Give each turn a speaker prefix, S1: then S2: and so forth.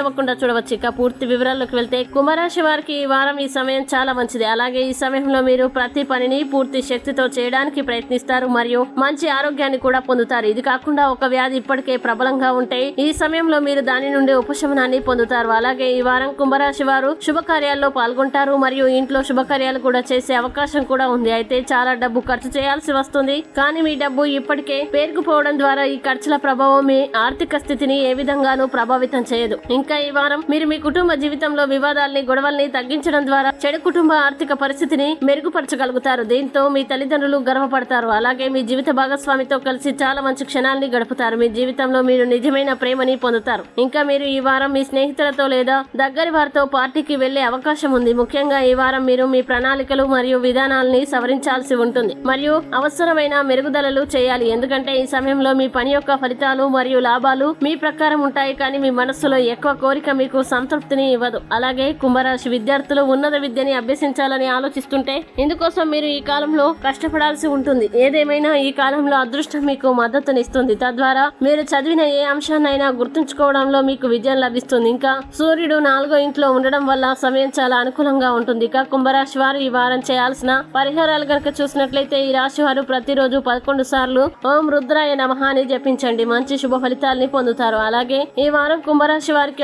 S1: అవ్వకుండా చూడవచ్చు. ఇక పూర్తి వివరాల్లోకి వెళ్తే కుంభరాశి వారికి ఈ వారం ఈ సమయం చాలా మంచిది. అలాగే ఈ సమయంలో మీరు ప్రతి పనిని పూర్తి శక్తితో చేయడానికి ప్రయత్నిస్తారు మరియు మంచి ఆరోగ్యాన్ని కూడా పొందుతారు. ఇది కాకుండా ఒక వ్యాధి ఇప్పటికే ప్రబలంగా ఉంటే ఈ సమయంలో మీరు దాని నుండి ఉపశమనాన్ని పొందుతారు. అలాగే ఈ వారం కుంభరాశి వారు శుభకార్యాల్లో పాల్గొంటారు మరియు ఇంట్లో శుభకార్యాలు కూడా చేసే అవకాశం కూడా ఉంది. అయితే చాలా డబ్బు ఖర్చు చేయాల్సి వస్తుంది. కానీ మీ డబ్బు ఇప్పటికే పేరుకుపోవడం ద్వారా ఈ ఖర్చుల ప్రభావం మీ ఆర్థిక స్థితిని ఏ విధంగానూ ప్రభావితం చేయదు. ఇంకా ఈ వారం మీరు మీ కుటుంబ జీవితంలో వివాదాల్ని గొడవల్ని తగ్గించడం ద్వారా చెడు కుటుంబ ఆర్థిక పరిస్థితిని మెరుగుపరచగలుగుతారు. దీంతో మీ తల్లిదండ్రులు గర్వపడతారు. అలాగే మీ జీవిత భాగస్వామితో కలిసి చాలా మంచి క్షణాల్ని గడుపుతారు. మీ జీవితంలో మీరు నిజమైన ప్రేమని పొందుతారు. ఇంకా మీరు ఈ వారం మీ స్నేహితులతో లేదా దగ్గరి వారితో పార్టీకి వెళ్ళే అవకాశం ఉంది. ముఖ్యంగా ఈ వారం మీరు మీ ప్రణాళికలు మరియు విధానాల్ని సవరించాల్సి ఉంటుంది. మరియు అవసరమైన మెరుగుదలలు చేయాలి. ఎందుకంటే ఈ సమయంలో మీ పని యొక్క ఫలితాలు మరియు లాభాలు మీ ప్రకారం ఉంటాయి. కానీ మీ మనస్సులో ఎక్కువ కోరిక మీకు సంతృప్తిని ఇవ్వదు. అలాగే కుంభరాశి విద్యార్థులు ఉన్నత విద్యని అభ్యసించాలని ఆలోచిస్తుంటే ఇందుకోసం మీరు ఈ కాలంలో కష్టపడాల్సి ఉంటుంది. ఏదేమైనా ఈ కాలంలో అదృష్టం మీకు మద్దతునిస్తుంది. తద్వారా మీరు చదివిన ఏ అంశాన్నైనా గుర్తుంచుకోవడంలో మీకు విజయం లభిస్తుంది. ఇంకా సూర్యుడు నాలుగో ఇంట్లో ఉండడం వల్ల సమయం చాలా అనుకూలంగా ఉంటుంది. ఇక కుంభరాశి వారు ఈ వారం చేయాల్సిన పరిహారాలు కనుక చూసినట్లయితే ఈ రాశి వారు ప్రతిరోజు పదకొండు సార్లు ఓం రుద్రాయ నమహాని జపించండి. మంచి శుభ ఫలితాల్ని పొందుతారు. అలాగే ఈ వారం కుంభరాశి వారికి